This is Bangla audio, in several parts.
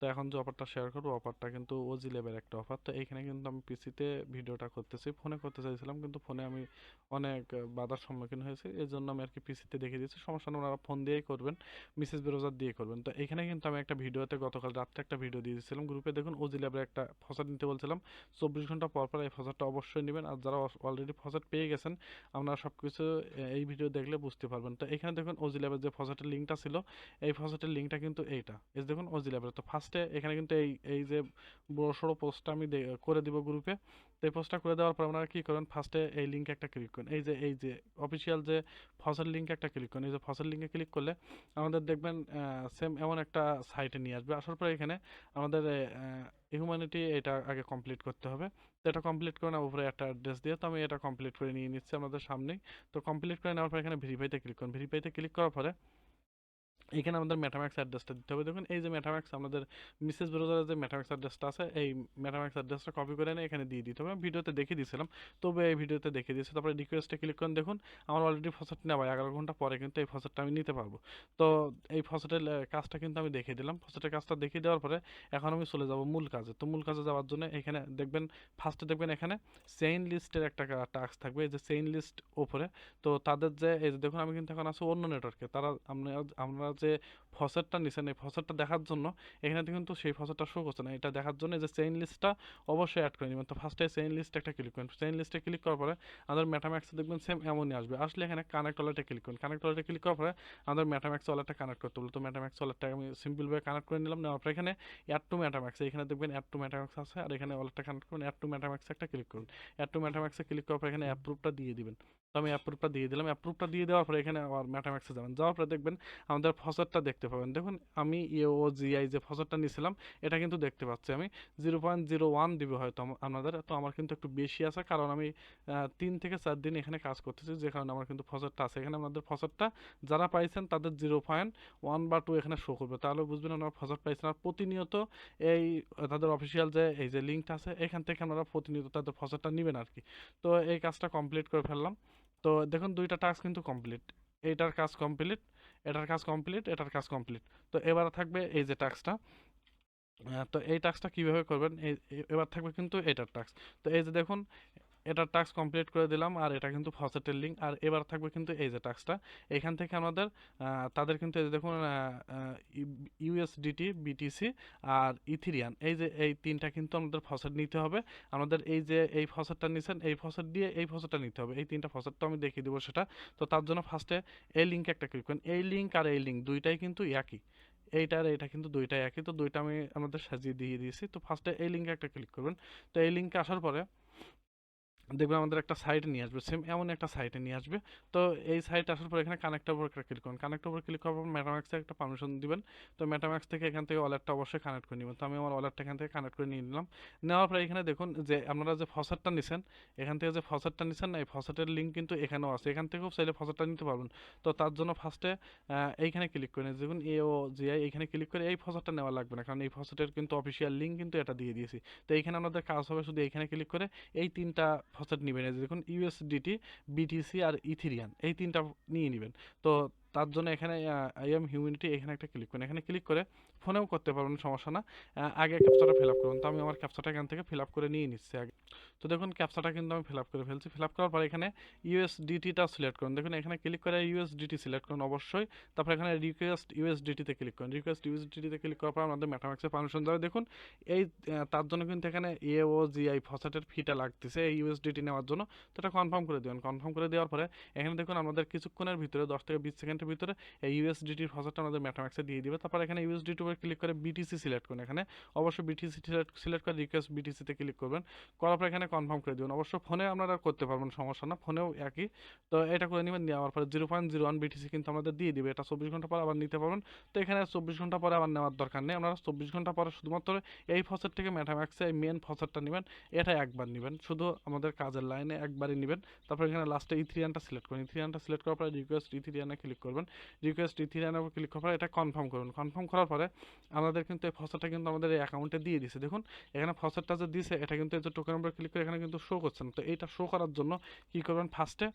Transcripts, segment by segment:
তো এখন যে অফারটা শেয়ার করব অফারটা কিন্তু ওজি ল্যাবের একটা অফার তো এখানে কিন্তু আমি পিসিতে ভিডিওটা করতেছি ফোনে করতে চাইছিলাম, কিন্তু ফোনে আমি অনেক বাধার সম্মুখীন হয়েছি। এই জন্য আমি আর কি পিসিতে দেখিয়ে দিয়েছি। সমস্যা নেই, ওনারা ফোন দিয়েই করবেন মিসেস ব্রাউজার দিয়ে করবেন। তো এখানে কিন্তু আমি একটা ভিডিওতে গতকাল রাত্রে একটা ভিডিও দিয়ে দিয়েছিলাম। গ্রুপে দেখুন ওজি ল্যাবের একটা ফসাদ নিতে বলছিলাম। চব্বিশ ঘণ্টা পর পর এই ফসাদটা অবশ্যই নেবেন। আর যারা অলরেডি ফসাদ পেয়ে গেছেন, আপনারা সব কিছু এই ভিডিও দেখলে বুঝতে পারবেন। তো এখানে দেখুন ওজি ল্যাবের যে ফসাটের লিঙ্কটা ছিল, এই ফসাটের লিঙ্কটা কিন্তু এইটা। এই দেখুন ওজি ল্যাবের তো ফার্স্টে এখানে কিন্তু এই এই যে বড় সড়ো পোস্টটা আমি করে দিব গ্রুপে তো এই পোস্টটা করে দেওয়ার পর আপনারা কী করেন ফার্স্টে এই লিঙ্কে একটা ক্লিক করেন। এই যে এই যে অফিসিয়াল যে ফসল লিঙ্কে একটা ক্লিক করেন। এই যে ফসল লিঙ্কে ক্লিক করলে আমাদের দেখবেন সেম এমন একটা সাইটে নিয়ে আসবে। আসার পরে এখানে আমাদের হিউম্যানিটি এটা আগে কমপ্লিট করতে হবে। তো এটা কমপ্লিট করে নেওয়ার উপরে একটা অ্যাড্রেস দিয়ে তো আমি এটা কমপ্লিট করে নিয়ে নিচ্ছি আমাদের সামনেই। তো কমপ্লিট করে নেওয়ার পর এখানে ভেরিফাইতে ক্লিক করুন। ভেরিফাইতে ক্লিক করার পরে এখানে আমাদের মেটাম্যাক্স অ্যাড্রেসটা দিতে হবে। দেখুন, এই যে মেটাম্যাক্স আমাদের মিসেস ব্রাউজারের যে মেটাম্যাক্স অ্যাড্রেসটা আছে, এই মেটাম্যাক্স অ্যাড্রেসটা কপি করে এনে এখানে দিয়ে দিতে হবে। ভিডিওতে দেখিয়ে দিয়েছিলাম, তবে এই ভিডিওতে দেখিয়ে দিয়েছি। তারপরে রিকোয়েস্টে ক্লিক করুন, দেখুন, আমার অলরেডি ফসেট নেওয়া, এগারো ঘণ্টা পরে কিন্তু এই ফসেটটা আমি নিতে পারব। তো এই ফসটের কাজটা কিন্তু আমি দেখিয়ে দিলাম। ফসেটের কাজটা দেখিয়ে দেওয়ার পরে এখন আমি চলে যাব মূল কাজে। তো মূল কাজে যাওয়ার জন্য এখানে দেখবেন ফার্স্টে দেখবেন এখানে চেইন লিস্টের একটা টাস্ক থাকবে। এই যে চেইন লিস্ট ওপরে তো তাদের যে, এই যে দেখুন, আমি কিন্তু এখন আছি অন্য নেটওয়ার্কে তারা, আমরা আমরা যে ফসেটটা নিছেন এই ফসেটটা দেখার জন্য এখানে কিন্তু সেই ফসেটটা শো করছে না। এটা দেখার জন্য যে চেইন লিস্টটা অবশ্যই অ্যাড করে নেবেন। তো ফার্স্টে চেইন লিস্ট একটা ক্লিক করেন। চেইন লিস্টে ক্লিক করার পরে আমাদের মেটাম্যাক্সে দেখবেন সেম এমনই আসবে। আসলে এখানে কানেক্ট ওয়ালেটে ক্লিক করুন। কানেক্ট ওয়ালেটে ক্লিক করার পরে আমাদের মেটাম্যাক্স ওয়ালেটটা কানেক্ট করতে বলতো মেটাম্যাক্স ওয়ালেটটা আমি সিম্পলভাবে কানেক্ট করে নিলাম। নেওয়ার পরে এখানে অ্যাড টু মেটাম্যাক্স এখানে দেখবেন অ্যাড টু মেটাম্যাক্স আছে। আর এখানে ওয়ালেটটা কানেক্ট করুন। অ্যাড টু মেটাম্যাক্সে একটা ক্লিক করুন। অ্যাড টু মেটাম্যাক্সে ক্লিক করার পর এখানে অ্যাপ্রুভটা দিয়ে দিবেন। তো আমি অ্যাপ্রুভটা দিয়ে দিলাম। অ্যাপ্রুভটা দিয়ে দেওয়ার পরে এখানে আবার মেটাম্যাক্সে যাবেন। যাওয়ার পরে দেখবেন আমাদের ফসরটা দেখতে পাবেন। দেখুন, আমি ইও জিআই যে ফসরটা নিয়েছিলাম, এটা কিন্তু দেখতে পাচ্ছি আমি। জিরো পয়েন্ট জিরো ওয়ান দিবে হয়তো আম- আপনাদের তো আমার কিন্তু একটু বেশি আছে কারণ আমি তিন থেকে চার দিন এখানে কাজ করতেছি। যে কারণে আমার কিন্তু ফসরটা আছে। এখানে আপনাদের ফসরটা যারা পাইছেন তাদের জিরো পয়েন্ট ওয়ান বা টু এখানে শো করবে। তাহলে বুঝবেন আপনারা ফসর পাইছেন। আর প্রতিনিয়ত এই, তাদের অফিসিয়াল যে, এই যে লিঙ্কটা আছে, এখান থেকে আপনারা প্রতিনিয়ত তাদের ফসরটা নেবেন আর কি তো এই কাজটা কমপ্লিট করে ফেললাম। তো দেখুন দুইটা টাস্ক কিন্তু কমপ্লিট এইটার কাজ কমপ্লিট এটার কাজ কমপ্লিট এটার কাজ কমপ্লিট তো এবার থাকবে এই যে টাস্কটা তো এই টাস্কটা কীভাবে করবেন? এই- এবার থাকবে কিন্তু এটার টাস্ক তো এই যে দেখুন এটার টাস্ক কমপ্লিট করে দিলাম, আর এটা কিন্তু ফসেটের লিঙ্ক আর এবার থাকবে কিন্তু এই যে টাস্কটা এখান থেকে আমাদের তাদের কিন্তু এই যে দেখুন ইউএসডিটি বিটিসি আর ইথিরিয়ান এই যে এই তিনটা কিন্তু আমাদের ফসেট নিতে হবে। আমাদের এই যে এই ফসেটটা নিছেন, এই ফসেট দিয়ে এই ফসেটটা নিতে হবে। এই তিনটা ফসেট তো আমি দেখিয়ে দেবো সেটা। তো তার জন্য ফার্স্টে এই লিঙ্কে একটা ক্লিক করেন। এই লিঙ্ক আর এই লিঙ্ক দুইটাই কিন্তু একই। এইটা আর এইটা কিন্তু দুইটাই একই। তো দুইটা আমি আমাদের সাজিয়ে দিয়ে দিয়েছি। তো ফার্স্টে এই লিঙ্কে একটা ক্লিক করবেন। তো এই লিঙ্কে আসার পরে দেখবেন আমাদের একটা সাইটে নিয়ে আসবে সেম এমন একটা সাইটে নিয়ে আসবে। তো এই সাইট আসার পর এখানে কানেক্টের উপর একটা ক্লিক করুন। কানেক্টের ওপর ক্লিক করার পর মেটাম্যাক্সে একটা পারমিশন দিবেন। তো মেটাম্যাক্স থেকে এখান থেকে ওয়ালেটটা অবশ্যই কানেক্ট করে নেবেন। তো আমি আমার ওয়ালেটটা এখান থেকে কানেক্ট করে নিয়ে নিলাম। নেওয়ার পরে এখানে দেখুন যে আপনারা যে ফসারটা নিছেন, এখান থেকে যে ফসারটা নিছেন, এই ফসারের লিঙ্ক কিন্তু এখানেও আছে। এখান থেকেও চাইলে ফসারটা নিতে পারবেন। তো তার জন্য ফার্স্টে এইখানে ক্লিক করে দেখুন এ ও জিআই এখানে ক্লিক করে এই ফসারটা নেওয়া লাগবে না। কারণ এই ফসারের কিন্তু অফিসিয়াল লিঙ্ক কিন্তু এটা দিয়ে দিয়েছি। তো এইখানে আমাদের কাজ হবে শুধু এইখানে ক্লিক করে এই তিনটা ফসার নেবেন এই যে দেখুন ইউএসডিটি বিটিসি আর ইথিরিয়ান এই তিনটা নিয়ে নেবেন। তো তার জন্য এখানে আই এম হিউম্যানিটি এখানে একটা ক্লিক করুন। এখানে ক্লিক করে ফোনেও করতে পারবেন, সমস্যা না। আগে ক্যাপচাটা ফিল আপ করুন। তো আমি আমার ক্যাপচাটা এখান থেকে ফিল আপ করে নিয়ে নিচ্ছি আগে। তো দেখুন ক্যাপচাটা কিন্তু আমি ফিল আপ করে ফেলছি। ফিল আপ করার পর এখানে ইউএসডিটিটা সিলেক্ট করুন। দেখুন, এখানে ক্লিক করে ইউএসডিটি সিলেক্ট করুন অবশ্যই। তারপর এখানে রিকোয়েস্ট ইউএসডিটিতে ক্লিক করুন। রিকোয়েস্ট ইউএসডিটিতে ক্লিক করার পর আমাদের মেটাম্যাক্সে পারমিশন দেওয়া। দেখুন, এই তার জন্য কিন্তু এখানে এ ও জিআই ফসেটের ফিটা লাগতেছে এই ইউএসডিটি নেওয়ার জন্য। তো এটা কনফার্ম করে দেবেন। কনফার্ম করে দেওয়ার পরে এখানে দেখুন, আমাদের কিছুক্ষণের ভিতরে দশ থেকে বিশ সেকেন্ডের ভিতরে, এই ইউএসডিটির ফসেটটা আমাদের মেটাম্যাক্সে দিয়ে দিবে। তারপর এখানে ইউএসডিটির উপরে ক্লিক করে বিটিসি সিলেক্ট করুন এখানে। অবশ্যই বিটিসি সিলেক্ট সিলেক্ট করে রিকোয়েস্ট বিটিসিতে ক্লিক করবেন। করার পর এখানে কনফার্ম করে দেবেন। অবশ্য ফোনে আপনারা করতে পারবেন, সমস্যা না, ফোনেও একই। তো এটা করে নেবেন নেওয়ার পরে zero point zero one BTC কিন্তু আমাদের দিয়ে দিবে। এটা চব্বিশ ঘণ্টা পর আবার নিতে পারবেন। তো এখানে চব্বিশ ঘণ্টা পরে আবার নেওয়ার দরকার নেই। আপনারা চব্বিশ ঘণ্টা পরে শুধুমাত্র এই ফসেট থেকে মেটাম্যাক্সে এই মেন ফসেটটা নেবেন। এটা একবার নেবেন। শুধু আমাদের কাজের লাইনে একবারই নেবেন। তারপর এখানে লাস্টে ইথ্রিয়ানটা সিলেক্ট করুন। ইথ্রিয়ানটা সিলেক্ট করার পরে রিকোয়েস্ট ইথ্রিয়ানে ক্লিক করবেন। রিকোয়েস্ট ইথিরিয়ানের উপর ক্লিক করার পরে এটা কনফার্ম করুন কনফার্ম করার পরে আমাদের কিন্তু এই ফসেটটা কিন্তু আমাদের এই অ্যাকাউন্টে দিয়ে দিছে। দেখুন, এখানে ফসেটটা যে দিছে, এটা কিন্তু এই যে টোকেনের উপর ক্লিক করে এখানে কিন্তু শো করছে না। তো এইটা শো করার জন্য কি করবেন ফার্স্টে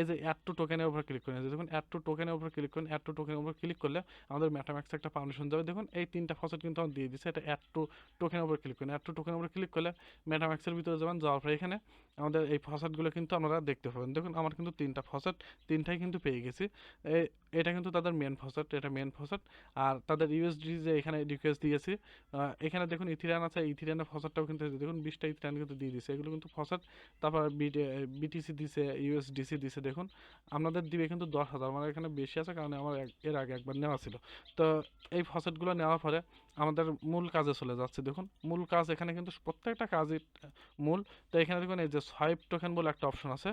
এই যে অ্যাড টু টোকেনের উপর ক্লিক করেন দেখুন অ্যাড টু টোকেনের উপর ক্লিক করেন। অ্যাড টু টোকেনের উপর ক্লিক করলে আমাদের মেটাম্যাক্সে একটা পারমিশন যাবে। দেখুন, এই তিনটা ফসেট কিন্তু আমার দিয়ে দিছে। এটা অ্যাড টু টোকেনের উপর ক্লিক করেন। অ্যাড টু টোকেনের উপর ক্লিক করলে মেটাম্যাক্সের ভিতরে যাবেন। যাওয়ার পরে এখানে আমাদের এই ফসেটগুলো কিন্তু আপনারা দেখতে পাবেন। দেখুন, আমার কিন্তু তিনটা ফসেট তিনটাই কিন্তু পেয়ে গেছি। এটা কিন্তু তাদের মেন ফসেট এটা মেন ফসেট আর তাদের ইউএসডি যে এখানে রিকোয়েস্ট দিয়েছি এখানে দেখুন ইথিরিয়ান আছে, ইথিরিয়ানের ফসেটটাও কিন্তু দেখুন বিশটা ইথিরিয়ান কিন্তু দিয়ে দিছে এগুলো কিন্তু ফসেট তারপর বিটিসি দিছে ইউএসডিসি দিছে। দেখুন আপনাদের দিবে কিন্তু দশ হাজার। আমার এখানে বেশি আছে, কারণ আমার এর আগে একবার নেওয়া ছিল। তো এই ফসেটগুলো নেওয়ার পরে আমাদের মূল কাজে চলে যাচ্ছে। দেখুন, মূল কাজ এখানে কিন্তু প্রত্যেকটা কাজই মূল। তো এখানে দেখুন, এই যে সোয়াইপ টোকেন বলে একটা অপশন আছে।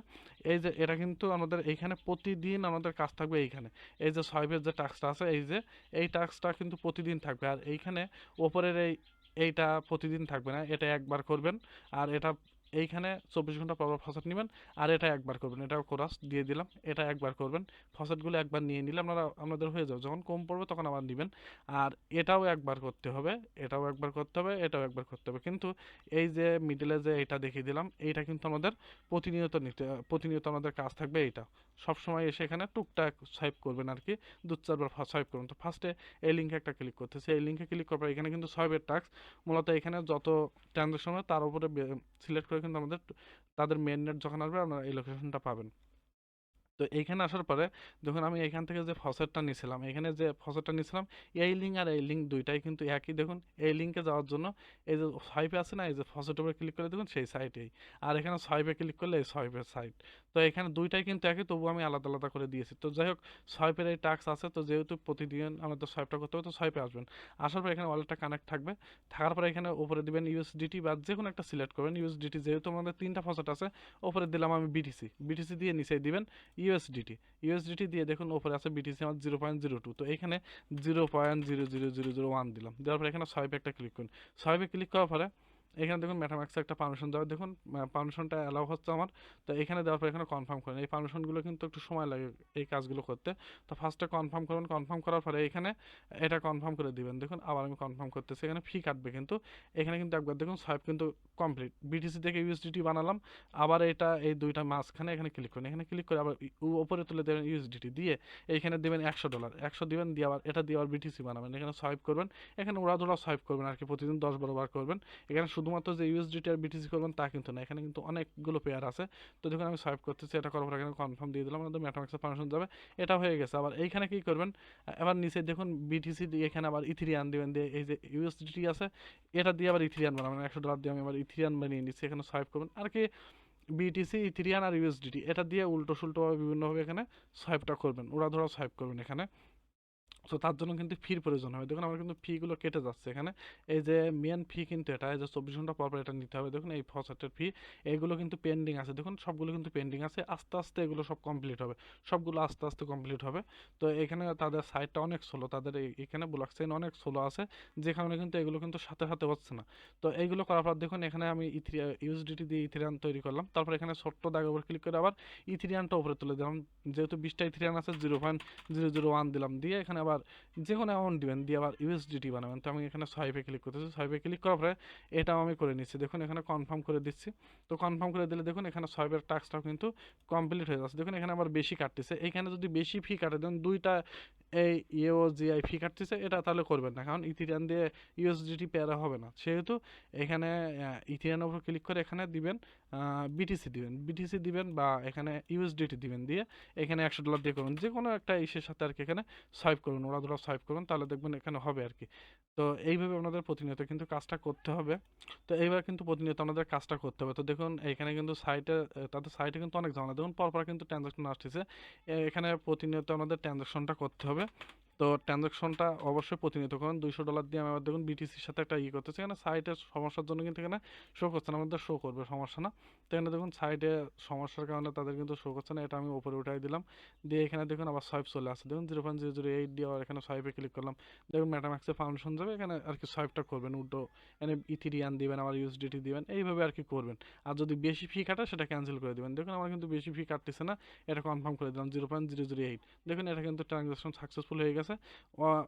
এই যে এটা কিন্তু আমাদের এইখানে প্রতিদিন আমাদের কাজ থাকবে এইখানে। এই যে সোয়াইপের যে টাস্কটা আছে, এই যে, এই টাস্কটা কিন্তু প্রতিদিন থাকবে। আর এইখানে ওপরের এই, এইটা প্রতিদিন থাকবে না, এটা একবার করবেন। আর এটা এইখানে চব্বিশ ঘণ্টা পর পর ফসেট নেবেন, আর এটা একবার করবেন। এটাও কোরাস দিয়ে দিলাম, এটা একবার করবেন। ফসেটগুলো একবার নিয়ে নিলে আপনারা, আপনাদের হয়ে যাবে। যখন কম পড়বে তখন আবার নেবেন। আর এটাও একবার করতে হবে, এটাও একবার করতে হবে, এটাও একবার করতে হবে। কিন্তু এই যে মিডলে যে এটা দেখিয়ে দিলাম, এইটা কিন্তু আমাদের প্রতিনিয়ত নিতে, প্রতিনিয়ত আমাদের কাজ থাকবে এইটা। সব সময় এসে এখানে টুকটাক সোয়াইপ করবেন আর কি দু চারবার সোয়াইপ করবেন তো ফার্স্টে এই লিঙ্কে একটা ক্লিক করতেছে এই লিঙ্কে ক্লিক করার এখানে কিন্তু সোয়াইপের টাস্ক মূলত এখানে যত ট্রানজাকশন হয় তার উপরে সিলেক্ট করে কিন্তু আমাদের তাদের মেন নেট যখন আসবে আপনারা এই লোকেশনটা পাবেন। তো এইখানে আসার পরে দেখুন আমি এখান থেকে যে ফসেটটা নিয়েছিলাম এখানে যে ফসেটটা নিয়েছিলাম এই লিঙ্ক আর এই লিঙ্ক দুইটাই কিন্তু একই। দেখুন, এই লিঙ্কে যাওয়ার জন্য এই যে সোয়াইপে আছে না, এই যে ফসেট উপরে ক্লিক করে দেখুন, সেই সাইটেই আর এখানে সোয়াইপে ক্লিক করলে এই সোয়াইপের সাইট তো এখানে দুইটাই কিন্তু একই তবু আমি আলাদা আলাদা করে দিয়েছি। তো যাই হোক সোয়াইপের এই টাস্ক আছে, তো যেহেতু প্রতিদিন আমাদের সোয়াইপটা করতে হবে, তো সোয়াইপে আসবেন। আসার পর এখানে ওয়ালেটটা কানেক্ট থাকবে। থাকার পরে এখানে উপরে দিবেন ইউএসডিটি বা যে কোনো একটা সিলেক্ট করবেন। ইউএসডিটি যেহেতু আমাদের তিনটা ফসেট আছে ওপরে দিলাম আমি বিটিসি বিটিসি দিয়ে নিচে দিবেন ইউএসডিটি ইউএসডিটি দিয়ে দেখুন উপরে আছে বিটিসি আমার জিরো পয়েন্ট জিরো টু তো এখানে zero point zero zero zero zero one দিলাম। দেওয়ার পরে এখানে সোয়াইপে একটা ক্লিক করুন। সোয়াইপে ক্লিক করার পরে এখানে দেখুন মেটাম্যাক্সে একটা পারমিশন দেওয়া, দেখুন পারমিশনটা অ্যালাউ হচ্ছে আমার। তো এখানে দেওয়ার পর এখানে কনফার্ম করেন। এই পারমিশনগুলো কিন্তু একটু সময় লাগে এই কাজগুলো করতে। তো ফার্স্টে কনফার্ম করুন কনফার্ম করার পরে এখানে এটা কনফার্ম করে দিবেন। দেখুন, আবার আমি কনফার্ম করতেছি, এখানে ফি কাটবে কিন্তু। এখানে কিন্তু একবার দেখুন সোয়াইপ কিন্তু কমপ্লিট বিটিসি থেকে ইউএসডিটি বানালাম। আবার এটা, এই দুইটা মাঝখানে এখানে ক্লিক করুন। এখানে ক্লিক করে আবার উপরে তুলে দেবেন ইউএসডিটি দিয়ে এইখানে দেবেন একশো ডলার একশো দিবেন দিয়ে আবার, এটা দিয়ে আবার বিটিসি বানাবেন। এখানে সোয়াইপ করবেন। এখানে উড়াধুরা সোয়াইপ করবেন আর কি, প্রতিদিন দশ বারো বার করবেন। এখানে শুধুমাত্র যে ইউএসডিটি আর বিটিসি করবেন তা কিন্তু না। এখানে কিন্তু অনেকগুলো পেয়ার আছে। তো দেখুন, আমি সোয়াইপ করতেছি, এটা করার পর এখানে কনফার্ম দিয়ে দিলাম, আমাদের ম্যাটামাক্সের পারমিশন যাবে। এটা হয়ে গেছে। আবার এইখানে কি করবেন? এবার নিচে দেখুন বিটিসি দিয়ে এখানে আবার ইথিরিয়ান দিবেন। দিয়ে এই যে ইউএসডিটি আছে, এটা দিয়ে আবার ইথিরিয়ান বানাবেন। একশো ডলার দিয়ে আমি আবার ইথিরিয়ান বানিয়ে নিচ্ছি। এখানে সোয়াইপ করবেন। আর কি বিটিসি ইথিরিয়ান আর ইউএসডিটি এটা দিয়ে উল্টো সুল্টোভাবে বিভিন্নভাবে এখানে সোয়াইপটা করবেন। ওরা ধরা সোয়াইপ করবেন এখানে। তো তার জন্য কিন্তু ফির প্রয়োজন হবে। দেখুন, আমার কিন্তু ফিগুলো কেটে যাচ্ছে এখানে। এই যে মেন ফি কিন্তু এটা, এই যে চব্বিশ ঘণ্টা পর এটা নিতে হবে। দেখুন, এই ফসেটের ফি, এগুলো কিন্তু পেন্ডিং আছে। দেখুন, সবগুলো কিন্তু পেন্ডিং আছে। আস্তে আস্তে এগুলো সব কমপ্লিট হবে। সবগুলো আস্তে আস্তে কমপ্লিট হবে। তো এখানে তাদের সাইটটা অনেক স্লো তাদের এখানে ব্লক চেইন অনেক স্লো আছে যেখানে কিন্তু এগুলো কিন্তু সাথে সাথে হচ্ছে না। তো এইগুলো করার পর দেখুন, এখানে আমি ইথিরিয়া ইউএসডিটি দিয়ে ইথিরিয়ান তৈরি করলাম। তারপর এখানে ছোট্ট দাগের উপর ক্লিক করে আবার ইথিরিয়ানটা উপরে তুলে দিলাম। যেহেতু বিশটা ইথিরিয়ান আছে zero point zero zero one দিলাম। দিয়ে এখানে আবার যে কোনো অ্যামাউন্ট দিবেন, দিয়ে আবার ইউএসডিটি বানাবেন। তো আমি এখানে সোয়াইপে ক্লিক করতেছি। সোয়াইপে ক্লিক করার পরে এটাও আমি করে নিচ্ছি। দেখুন, এখানে কনফার্ম করে দিচ্ছি। তো কনফার্ম করে দিলে দেখুন, এখানে সোয়াইপের টাস্কটাও কিন্তু কমপ্লিট হয়ে যাচ্ছে। দেখুন, এখানে আবার বেশি কাটতেছে। এখানে যদি বেশি ফি কাটে দেন দুইটা এই ইও জিআই ফি কাটতেছে, এটা তাহলে করবেন না। কারণ ইথিরিয়ান দিয়ে ইউএসডিটি পেয়ারা হবে না। সেহেতু এখানে ইথিরিয়ানের উপর ক্লিক করে এখানে দিবেন বিটিসি দিবেন। বিটিসি দিবেন বা এখানে ইউএসডিটি দিবেন দিয়ে এখানে একশো ডলার দিয়ে করুন। যে কোনো একটা ইসের সাথে আর কি এখানে সোয়াইপ করুন ধরা সোয়াইপ করুন, তাহলে দেখবেন এখানে হবে আর কি তো এইভাবে আপনাদের প্রতিনিয়ত কিন্তু কাজটা করতে হবে। তো এইবার কিন্তু প্রতিনিয়ত আমাদের কাজটা করতে হবে। তো দেখুন, এখানে কিন্তু সাইটে তাদের সাইটে কিন্তু অনেক ঝামেলা। দেখুন, পরপর কিন্তু ট্রানজাকশন আসতেছে। এখানে প্রতিনিয়ত আমাদের ট্রানজাকশনটা করতে হবে। তো ট্রানজাকশনটা অবশ্যই প্রতিনিয়ত করুন। দুইশো ডলার দিয়ে আমি আবার দেখুন বিটিসির সাথে একটা ইয়ে করতেছি। এখানে সাইটের সমস্যার জন্য কিন্তু এখানে শো করছে না, আমাদের শো করবে, সমস্যা না। এখানে দেখুন সাইডে সমস্যার কারণে তাদের কিন্তু শো করছে না, এটা আমি উপরে উঠাই দিলাম। দিয়ে এখানে দেখুন আবার সোয়াইপ চলে আসছে। দেখুন zero point zero zero eight দিয়ে এখানে সোয়াইপে ক্লিক করলাম। দেখুন ম্যাটাম্যাক্সে ফাউন্ডেশন যাবে, এখানে আর কি সোয়াইপটা করবেন, উল্টো এখানে ইথিরিয়ান দিবেন, আবার ইউএসডিটি দিবেন, এইভাবে আর কি করবেন। আর যদি বেশি ফি কাটা, সেটা ক্যান্সেল করে দিবেন। দেখুন আমার কিন্তু বেশি ফি কাটতেছে না, এটা কনফার্ম করে দিলাম zero point zero zero eight দেখুন এটা কিন্তু ট্রানজাকশন সাকসেসফুল হয়ে গেছে।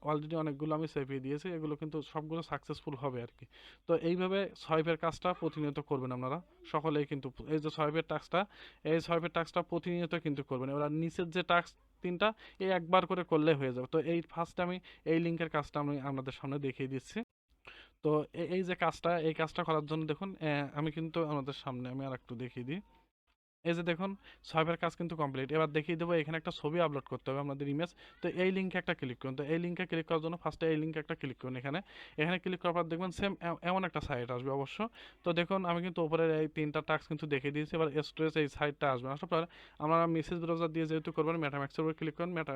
অলরেডি অনেকগুলো আমি সেভিয়ে দিয়েছি, এগুলো কিন্তু সবগুলো সাকসেসফুল হবে আর কি। তো এইভাবে সোয়াইপের কাজটা প্রতিনিয়ত করবেন আপনারা, সকলেই কিন্তু এই যে সয়াবিনের টাস্কটা এই সয়াবিনের টাস্কটা প্রতিনিয়ত কিন্তু করবেন। এবার নিচের যে টাস্ক তিনটা, এই একবার করে করলে হয়ে যাবে। তো এই ফার্স্ট আমি এই লিঙ্কের কাজটা আমি আপনাদের সামনে দেখিয়ে দিচ্ছি। তো এই যে কাজটা, এই কাজটা করার জন্য দেখুন আমি কিন্তু আমাদের সামনে আমি আর একটু দেখিয়ে দিই। এই যে দেখুন সোয়াইপের কাজ কিন্তু কমপ্লিট এবার দেখিয়ে দেবো, এখানে একটা ছবি আপলোড করতে হবে আমাদের ইমেজ তো এই লিঙ্কে একটা ক্লিক করুন। তো এই লিঙ্কে ক্লিক করার জন্য ফার্স্টে এই লিঙ্কে একটা ক্লিক করুন এখানে। এখানে ক্লিক করার পর দেখবেন সেম এমন একটা সাইট আসবে অবশ্য। তো দেখুন, আমি কিন্তু ওপরের এই তিনটা টাস্ক কিন্তু দেখিয়ে দিয়েছি। এবার স্টোরেজ এই সাইটটা আসবে। আসার পর আমরা মেসেজ ব্রাউজার দিয়ে যেহেতু করবেন মেটাম্যাক্সের উপর ক্লিক করুন মেটা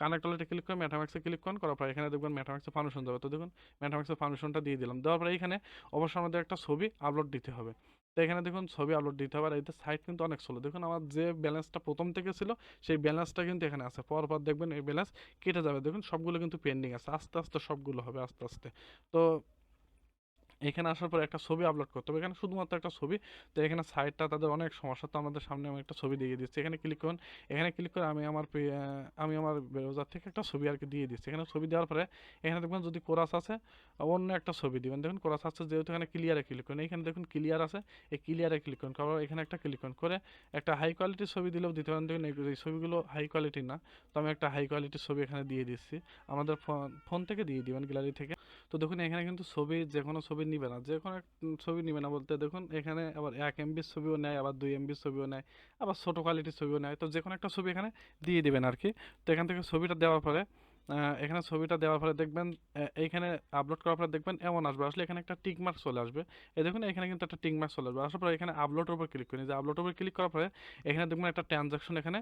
কানেক্ট ওয়ালেটে ক্লিক করুন মেটাম্যাক্সে ক্লিক করুন, করার পর এখানে দেখবেন মেটাম্যাক্সের ফাউন্ডেশন যাবে তো দেখুন মেটাম্যাক্সের ফাউন্ডেশনটা দিয়ে দিলাম। দেওয়ার পরে এখানে অবশ্য আমাদের একটা ছবি আপলোড দিতে হবে। তো এখানে দেখুন ছবি আপলোড দিতে হবে আর এতে সাইট কিন্তু অনেক স্লো দেখুন আমার যে ব্যালেন্সটা প্রথম থেকে ছিল, সেই ব্যালেন্সটা কিন্তু এখানে আছে। পর পর দেখবেন এই ব্যালেন্স কেটে যাবে। দেখুন সবগুলো কিন্তু পেন্ডিং আছে। আস্তে আস্তে সবগুলো হবে আস্তে আস্তে। তো এখানে আসার পর একটা ছবি আপলোড করতে হবে। এখানে শুধুমাত্র একটা ছবি। তো এখানে সাইটটা তাদের অনেক সমস্যা। তো আমাদের সামনে আমি একটা ছবি দিয়ে দিচ্ছি। এখানে ক্লিক করুন। এখানে ক্লিক করে আমি আমার আমি আমার ব্রাউজার থেকে একটা ছবি আর কি দিয়ে দিচ্ছি। এখানে ছবি দেওয়ার পরে এখানে দেখবেন যদি কোরাস আছে, অন্য একটা ছবি দিবেন। দেখুন কোরাস আছে যেহেতু এখানে ক্লিয়ারে ক্লিক করুন। এখানে দেখুন ক্লিয়ার আছে। এই ক্লিয়ারে ক্লিক করুন। তারপর এখানে একটা ক্লিক করুন। করে একটা হাই কোয়ালিটির ছবি দিলেও দিতে পারেন। দেখুন এই- ছবিগুলো হাই কোয়ালিটি না। তো আমি একটা হাই কোয়ালিটির ছবি এখানে দিয়ে দিচ্ছি। আমাদের ফোন থেকে দিয়ে দিবেন গ্যালারি থেকে। তো দেখুন এখানে কিন্তু ছবি যে কোনো ছবি নিবে না যে কোনো ছবি নিবে না বলতে দেখুন, এখানে আবার এক এমবির ছবিও নেয়, আবার দুই এমবির ছবিও নেয়, আবার ছোটো কোয়ালিটির ছবিও নেয়, তো যে কোনো একটা ছবি এখানে দিয়ে দেবেন আর কি তো এখান থেকে ছবিটা দেওয়ার পরে এখানে ছবিটা দেওয়ার পরে দেখবেন এইখানে আপলোড করার পরে দেখবেন এমন আসবে। আসলে এখানে একটা টিক মার্ক চলে আসবে। এই দেখুন, এখানে কিন্তু একটা টিক মার্ক চলে আসবে। আসার পরে এখানে আপলোডের উপর ক্লিক করি। যে আপলোডের উপর ক্লিক করার পরে এখানে দেখবেন একটা ট্রানজাকশন এখানে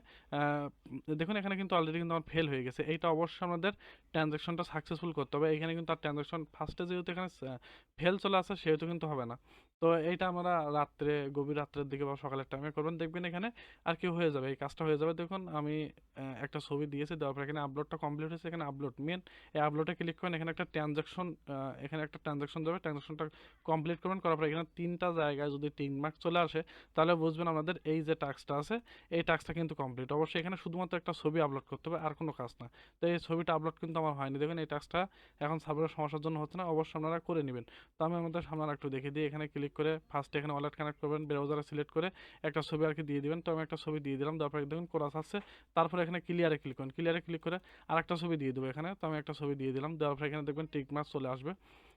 দেখুন, এখানে কিন্তু অলরেডি কিন্তু আমার ফেল হয়ে গেছে। এইটা অবশ্যই আমাদের ট্রানজাকশনটা সাকসেসফুল করতে হবে। এখানে কিন্তু আর ট্রানজাকশন ফার্স্টে যেহেতু এখানে ফেল চলে আসে, সেহেতু কিন্তু হবে না। তো এইটা আমরা রাত্রে, গভীর রাত্রের দিকে বা সকালের টাইমে করবেন। দেখবেন এখানে আর কি হয়ে যাবে, এই কাজটা হয়ে যাবে। দেখুন, আমি একটা ছবি দিয়েছি, দেওয়ার পর এখানে আপলোডটা কমপ্লিট হয়েছে, এখানে আপলোড মেন এই আপলোডে ক্লিক করেন, এখানে একটা ট্রানজাকশন এখানে একটা ট্রানজাকশন যাবে ট্রানজাকশনটা কমপ্লিট করবেন, করার পর এখানে তিনটা জায়গায় যদি তিন মার্ক চলে আসে, তাহলে বুঝবেন আমাদের এই যে টাস্কটা আছে, এই টাস্কটা কিন্তু কমপ্লিট অবশ্যই এখানে শুধুমাত্র একটা ছবি আপলোড করতে হবে, আর কোনো কাজ না। তো এই ছবিটা আপলোড কিন্তু আমার হয়নি। দেখুন, এই টাস্কটা এখন সার্ভারের সমস্যার জন্য হচ্ছে না, অবশ্যই আপনারা করে নেবেন। তো আমি আমাদের সামনে একটু দেখে দিই, এখানে ক্লিক করে ফার্স্ট এখানে ওয়ালেট কানেক্ট করবেন ব্রাউজারে সিলেক্ট করে একটা ছবি আর কি দিয়ে দিবেন। তো আমি একটা ছবি দিয়ে দিলাম, তারপরে দেখুন কোরাস আসছে। তারপরে এখানে ক্লিয়ারে ক্লিক করুন। ক্লিয়ারে ক্লিক করে আর একটা ছবি দিয়ে দেবো এখানে। তো আমি একটা ছবি দিয়ে দিলাম। দেওয়ার পরে এখানে দেখবেন টিকমার্ক চলে আসবে।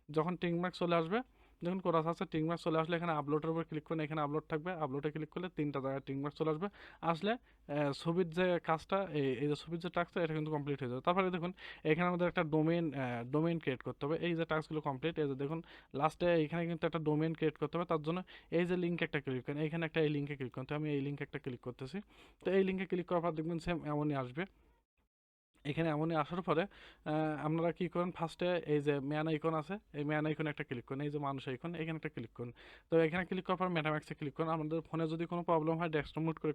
যখন টিকমার্ক চলে আসবে দেখুন কোরাস আছে, টিং মার্ক চলে আসলে এখানে আপলোডের উপর ক্লিক করেন, এখানে আপলোড থাকবে। আপলোডে ক্লিক করলে তিনটা জায়গায় টিং মার্ক চলে আসবে। আসলে ছবির যে কাজটা, এই এই যে ছবির যে টাস্কটা এটা কিন্তু কমপ্লিট হয়ে যাবে। তারপরে দেখুন, এখানে আমাদের একটা ডোমেন ডোমেন ক্রিয়েট করতে হবে। এই যে টাস্কগুলো কমপ্লিট এই যে দেখুন লাস্টে এখানে কিন্তু একটা ডোমেন ক্রিয়েট করতে হবে। তার জন্য এই যে লিঙ্কে একটা ক্লিক করেন, এখানে একটা এই লিঙ্কে ক্লিক করতে। আমি এই লিঙ্কে একটা ক্লিক করতেছি। তো এই লিঙ্কে ক্লিক করার পর দেখবেন সেম এমনই আসবে। এখানে এমনই আসার পরে আপনারা কি করেন? ফার্স্টে এই যে ম্যান আইকন আছে, এই ম্যান আইকনে একটা ক্লিক করুন। এই যে মানুষ আইকন এখানে একটা ক্লিক করুন। তো এখানে ক্লিক করার পর মেটাম্যাক্সে ক্লিক করুন। আপনাদের ফোনে যদি কোনো প্রবলেম হয় ডেস্কটপ মুড করে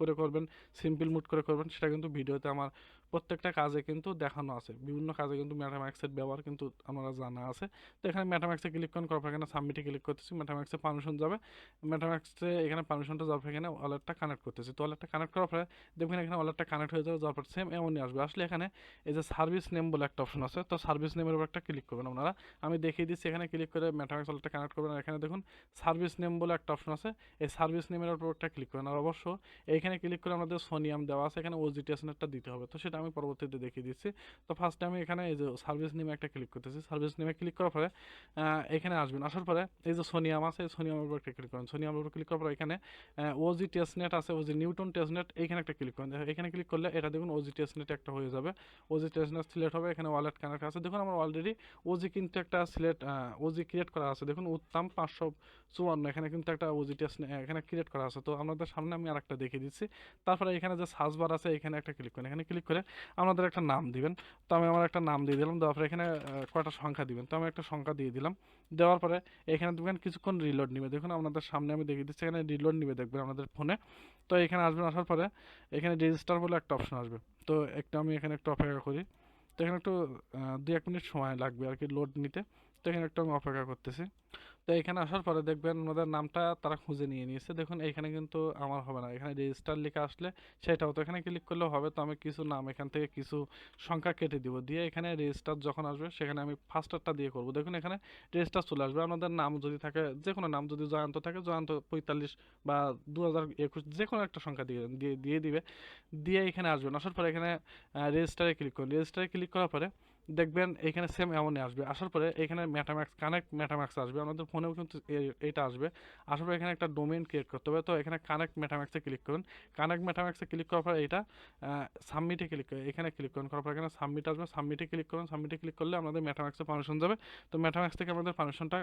করে করবেন সিম্পল মুড করে করবেন, সেটা কিন্তু ভিডিওতে আমার প্রত্যেকটা কাজে কিন্তু দেখানো আছে। বিভিন্ন কাজে কিন্তু ম্যাটাম্যাক্সের ব্যবহার কিন্তু আমরা জানা আছে। তো এখানে ম্যাটাম্যাক্সে ক্লিক করুন, করার পর এখানে সাবমিটে ক্লিক করতেছি। ম্যাটাম্যাক্সে পারমিশন যাবে। ম্যাটাম্যাক্সে এখানে পারমিশনটা যাওয়ার এখানে ওয়ালেটটা কানেক্ট করতেছি। তো ওয়ালেটটা কানেক্ট করার পরে দেখবেন এখানে ওয়ালেটটা কানেক্ট হয়ে যাবে, যাওয়ার পর সেম এমনই আসবে। আসলে এখানে এই যে সার্ভিস নেম বলে একটা অপশন আছে, তো সার্ভিস নেমের উপর একটা ক্লিক করবেন আপনারা। আমি দেখিয়ে দিচ্ছি, এখানে ক্লিক করে মেটাম্যাক্স ওয়ালেটটা কানেক্ট করবেন, আর এখানে দেখুন সার্ভিস নেম বলে একটা অপশন আছে, এই সার্ভিস নেমের উপর একটা ক্লিক করবেন। আর অবশ্য এইখানে ক্লিক করে আমাদের সোনিয়াম দেওয়া আছে, এখানে ওজিটিএস নেটটা দিতে হবে, তো সেটা আমি পরবর্তীতে দেখিয়ে দিচ্ছি। তো ফার্স্টে আমি এখানে এই যে সার্ভিস নেমে একটা ক্লিক করতেছি সার্ভিস নেমে ক্লিক করার পরে এখানে আসবেন, আসার পরে এই যে সোনিয়াম আছে সোনিয়ামের উপর একটা ক্লিক করেন সোনিয়ামের উপর ক্লিক করার পরে এখানে ওজি টেস্ট নেট আছে ওজি নিউটন টেস্ট নেট এইখানে একটা ক্লিক করেন এখানে ক্লিক করলে এটা দেখুন ওজি টেস্ট নেট একটা হয়ে যাবে। ওজি টেস্ট নেট সিলেক্ট হবে, এখানে ওয়ালেট কানেক্ট আছে। দেখুন, আমার অলরেডি ওজি কিন্তু একটা সিলেক্ট ওজি ক্রিয়েট করা আছে। দেখুন, উত্তম পাঁচশো চুয়ান্ন, এখানে কিন্তু একটা ওজি টেস্ট এখানে ক্রিয়েট করা আছে। তো আপনাদের সামনে আমি আরেকটা দেখিয়ে দিচ্ছি। তারপরে এখানে যে সার্চ বার আছে, এখানে একটা ক্লিক করেন। এখানে ক্লিক করে আপনাদের একটা নাম দিবেন। তো আমি আমার একটা নাম দিয়ে দিলাম। তারপরে এখানে কয়টা সংখ্যা দিবেন? তো আমি একটা সংখ্যা দিয়ে দিলাম। দেওয়ার পরে এখানে দেখবেন কিছুক্ষণ রিলোড নিবে। দেখুন, আপনাদের সামনে আমি দেখিয়ে দিচ্ছি। এখানে রিলোড নিবে দেখবেন আপনাদের ফোনে তো এখানে আসবেন, আসার পরে এখানে রেজিস্টার বলে একটা অপশন আসবে। তো একটা আমি এখানে একটু অপেক্ষা করি। তো এখানে একটু দু এক মিনিট সময় লাগবে আর কি লোড নিতে। তো এখানে একটু আমি অপেক্ষা করতেছি। তো এখানে আসার পরে দেখবেন ওনাদের নামটা তারা খুঁজে নিয়ে নিয়েছে। দেখুন এখানে কিন্তু আমার হবে না। এখানে রেজিস্টার লেখা আসলে সেটাও তো এখানে ক্লিক করলেও হবে। তো আমি কিছু নাম, এখান থেকে কিছু সংখ্যা কেটে দিব। দিয়ে এখানে রেজিস্টার যখন আসবে, সেখানে আমি ফার্স্টারটা দিয়ে করব। দেখুন, এখানে রেজিস্টার চলে আসবে। আপনাদের নাম যদি থাকে যে কোনো নাম যদি জয়ন্ত থাকে, জয়ন্ত পঁয়তাল্লিশ বা দু হাজার একুশ যে কোনো একটা সংখ্যা দিয়ে দিয়ে দিয়ে দিবে। দিয়ে এখানে আসবেন। আসার পরে এখানে রেজিস্টারে ক্লিক করুন। রেজিস্টারে ক্লিক করার পরে দেখবেন এখানে সেম এমনই আসবে। আসার পরে এখানে মেটাম্যাক্স কানেক্ট মেটাম্যাক্স আসবে। আমাদের ফোনেও কিন্তু এটা আসবে। আসার পরে এখানে একটা ডোমেন ক্রিয়েট করতে হবে। তো এখানে কানেক্ট মেটাম্যাক্সে ক্লিক করুন। কানেক্ট মেটাম্যাক্সে ক্লিক করার পরে এটা সাবমিটে ক্লিক করে এখানে ক্লিক করুন। করার পর এখানে সাবমিট আসবে। সাবমিটে ক্লিক করুন। সাবমিটে ক্লিক করলে আমাদের মেটাম্যাক্সে পারমিশন যাবে। তো মেটাম্যাক্স থেকে আমাদের পারমিশনটা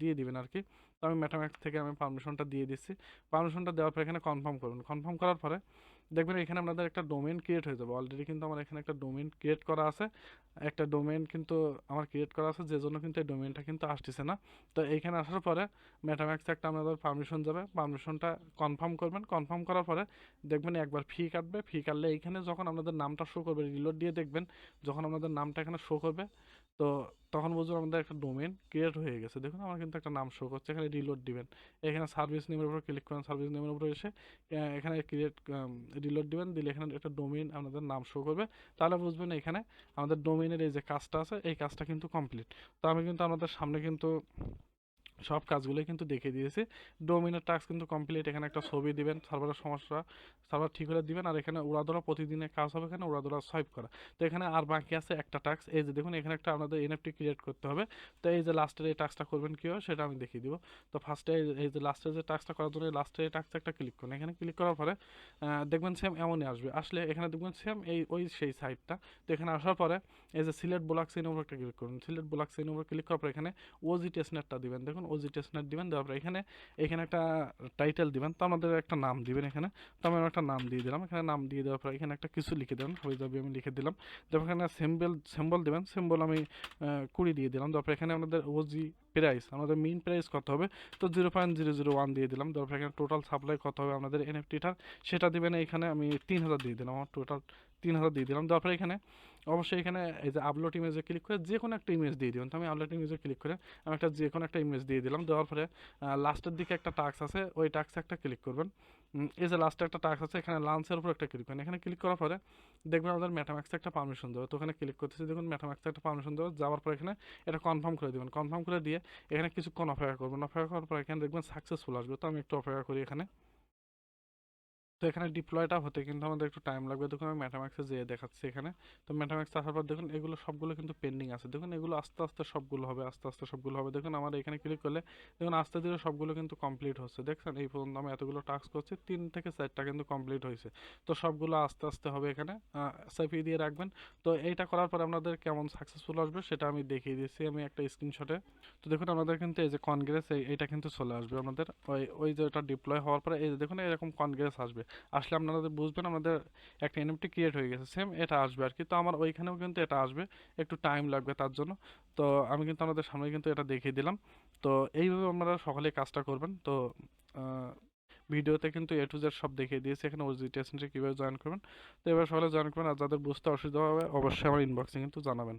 দিয়ে দিবেন আর কি তো আমি মেটাম্যাক্স থেকে আমি পারমিশনটা দিয়ে দিচ্ছি। পারমিশনটা দেওয়ার পরে এখানে কনফার্ম করুন। কনফার্ম করার পরে দেখবেন এখানে আপনাদের একটা ডোমেইন ক্রিয়েট হয়ে যাবে। অলরেডি কিন্তু আমার এখানে একটা ডোমেইন ক্রিয়েট করা আছে। একটা ডোমেইন কিন্তু আমার ক্রিয়েট করা আছে যে জন্য কিন্তু এই ডোমেইনটা কিন্তু আসতেছে না। তো এইখানে আসার পরে মেটাম্যাক্সে একটা আপনাদের পারমিশন যাবে। পারমিশনটা কনফার্ম করবেন। কনফার্ম করার পরে দেখবেন একবার ফি কাটবে। ফি কাটলে এইখানে যখন আপনাদের নামটা শো করবে রিলোড দিয়ে দেখবেন, যখন আপনাদের নামটা এখানে শো করবে তো তখন বুঝবেন আমাদের একটা ডোমেন ক্রিয়েট হয়ে গেছে। দেখুন, আমার কিন্তু একটা নাম শো করছে এখানে রিলোড দিবেন। এখানে সার্ভিস নেমের উপর ক্লিক করেন সার্ভিস নেমের উপর এসে এখানে ক্রিয়েট রিলোড দিবেন, দিলে এখানে একটা ডোমেন আপনাদের নাম শো করবে। তাহলে বুঝবেন এখানে আমাদের ডোমেনের এই যে কাজটা আছে, এই কাজটা কিন্তু কমপ্লিট তো আমি কিন্তু আমাদের সামনে কিন্তু সব কাজগুলোই কিন্তু দেখিয়ে দিয়েছি। ডোমিনের টাস্ক কিন্তু কমপ্লিট এখানে একটা ছবি দিবেন সার্ভারের সমস্যা সার্ভার ঠিক হলে দিবেন, আর এখানে উড়াদোড়া প্রতিদিনের কাজ হবে এখানে, উড়াদোড়া সোয়াইপ করা। তো এখানে আর বাকি আছে একটা টাস্ক এই যে দেখুন, এখানে একটা আপনাদের এনএফটি ক্রিয়েট করতে হবে। তো এই যে লাস্টের এই টাস্কটা করবেন কী হয়, সেটা আমি দেখিয়ে দিব। তো ফার্স্টে এই যে লাস্টের যে টাস্কটা করার জন্য লাস্টের এই টাস্কটা একটা ক্লিক করুন। এখানে ক্লিক করার পরে দেখবেন সেম এমনই আসবে। আসলে এখানে দেখবেন সেম এই, ওই সেই সাইটটা তো এখানে আসার পরে, এই যে সিলেট ব্লক সিন উপর একটা ক্লিক করুন। সিলেট ব্লক সিন উপর ক্লিক করার পরে এখানে ওজি টেস্টনেটটা দিবেন। দেখুন ওজি টেস্টনেট দিবেন, দেওয়ার এখানে এখানে একটা টাইটেল দিবেন, তো আমাদের একটা নাম দিবেন এখানে। তো আমি একটা নাম দিয়ে দিলাম, এখানে নাম দিয়ে দেওয়ার পর এখানে একটা কিছু লিখে দেবেন, হয়ে যাবে আমি লিখে দিলাম। তারপর এখানে সিম্বল সিম্বল দিবেন সিম্বল আমি কুড়ি দিয়ে দিলাম। তারপর এখানে আমাদের ওজি প্রাইস আমাদের মেইন প্রাইস কত হবে? তো zero point zero zero one দিয়ে দিলাম। তারপর এখানে টোটাল সাপ্লাই কত হবে আমাদের এনএফটিটার সেটা দিবেন এখানে আমি তিন হাজার দিয়ে দিলাম, আমার টোটাল তিন হাজার দিয়ে দিলাম। তারপরে এখানে অবশ্যই এখানে এই যে আপলোড ইমেজে ক্লিক করে যে কোনো একটা ইমেজ দিয়ে দিবেন। তো আমি আপলোড ইমেজে ক্লিক করে আমি একটা যে কোনো একটা ইমেজ দিয়ে দিলাম। দেওয়ার পরে লাস্টের দিকে একটা টাক্স আছে, ওই টাক্সে একটা ক্লিক করবেন। এই যে লাস্টে একটা টাক্স আছে, এখানে লাঞ্চের উপর একটা ক্লিক করেন এখানে ক্লিক করার পরে দেখবেন আমাদের মেটাম্যাক্সে একটা পারমিশন দেবে। তো ওখানে ক্লিক করতেছি, দেখুন মেটাম্যাক্সে একটা পারমিশন দেবে। যাওয়ার পর এখানে এটা কনফার্ম করে দেবেন। কনফার্ম করে দিয়ে এখানে কিছুক্ষণ অপেক্ষা করবেন। অপেক্ষা করার পর এখানে দেখবেন সাকসেসফুল আসবে। তো আমি একটু অপেক্ষা করি এখানে। তো এখানে ডিপ্লয়টা হতে কিন্তু আমাদের একটু টাইম লাগবে। দেখুন, আমি মেটাম্যাক্সে যেয়ে দেখাচ্ছি এখানে। তো মেটাম্যাক্স আসার পর দেখুন, এগুলো সবগুলো কিন্তু পেন্ডিং আছে। দেখুন, এগুলো আস্তে আস্তে সবগুলো হবে, আস্তে আস্তে সবগুলো হবে। দেখুন, আমার এখানে ক্লিক করলে, দেখুন, আস্তে ধীরে সবগুলো কিন্তু কমপ্লিট হচ্ছে। দেখছেন? এই পর্যন্ত আমি এতগুলো টাস্ক করছি, তিন থেকে চারটা কিন্তু কমপ্লিট হয়েছে। তো সবগুলো আস্তে আস্তে হবে এখানে। সেফি দিয়ে রাখবেন। তো এইটা করার পর আপনাদের কেমন সাকসেসফুল আসবে সেটা আমি দেখিয়ে দিচ্ছি আমি একটা স্ক্রিনশটে তো দেখুন, আমাদের কিন্তু এই যে কনগ্রেস এইটা কিন্তু চলে আসবে আমাদের। ওই ওই যে ওটা ডিপ্লয় হওয়ার পরে, এই যে দেখুন, এরকম কনগ্রেস আসবে। আসলে আপনাদের বুঝবেন আমাদের একটা এনএফটি ক্রিয়েট হয়ে গেছে সেম এটা আসবে আর কি তো আমার ওইখানেও কিন্তু এটা আসবে, একটু টাইম লাগবে তার জন্য। তো আমি কিন্তু আমাদের সামনে কিন্তু এটা দেখিয়ে দিলাম। তো এইভাবে আপনারা সকালে কাজটা করবেন। তো ভিডিওতে কিন্তু এ টু জেড সব দেখিয়ে দিয়েছি, এখানে ওজি টেস্টে কীভাবে জয়েন করবেন। তো এবার সকালে জয়েন করবেন আর যাদের বুঝতে অসুবিধা হবে, অবশ্যই আমার ইনবক্সে কিন্তু জানাবেন।